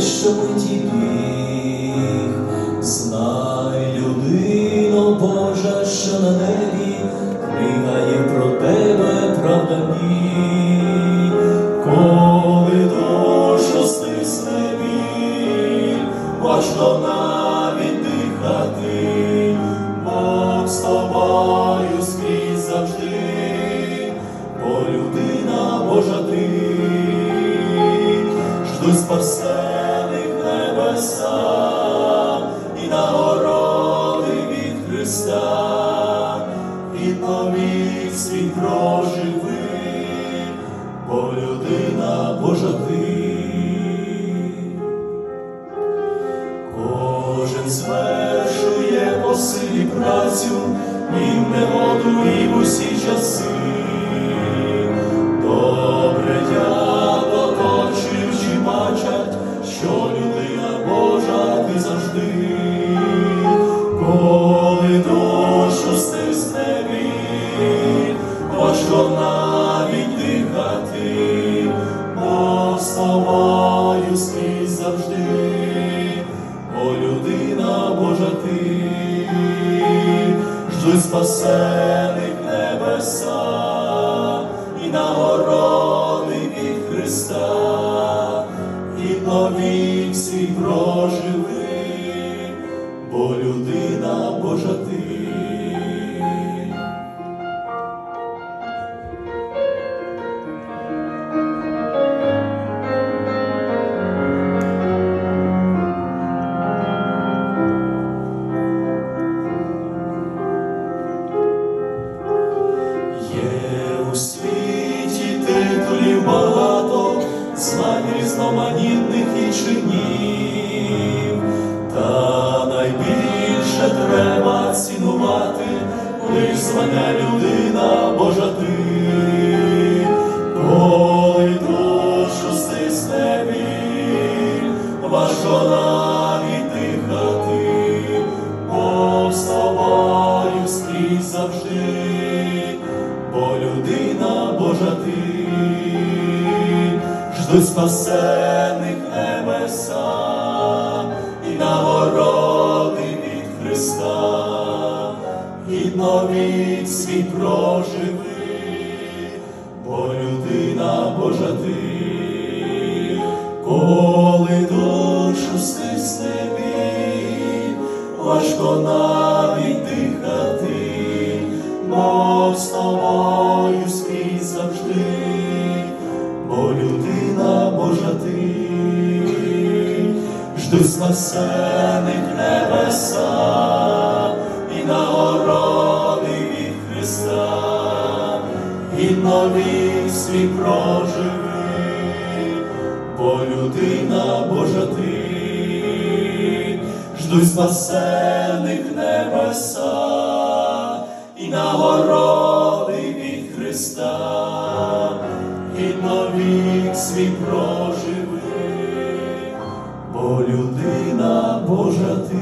щоб тіпіх, знай, людино Божа, що на небі кригає про тебе, правда ні, коли душу стив з можна навіть дихати, Бог з тобою. Новий свій проживи, бо людина Божа ти. Кожен звершує по силі працю, і не негоду, важко навіть бо з тобою завжди, о людина Божа ти, ждуть спасених небеса і нагороди від Христа, і новік свій проживи, бо людина Божа ти. Багато, різноманітних і чинів, та найбільше треба цінувати лиш людина Божа ти, коли душу стисне біль, важко навіть дихати, завжди, бо людина Божа ти, ждуть спасених небеса і нагороди від Христа, і новий світ проживи, бо людина Божа ти, коли душу стисне біль, важко навіть дихати, Бог з тобою ждуть спасених небеса і нагороди від Христа, і новий світ проживи, бо людина Божа ти, ждуть спасених небеса і нагороди від Христа, і новік світ проживи, людина Божа ти.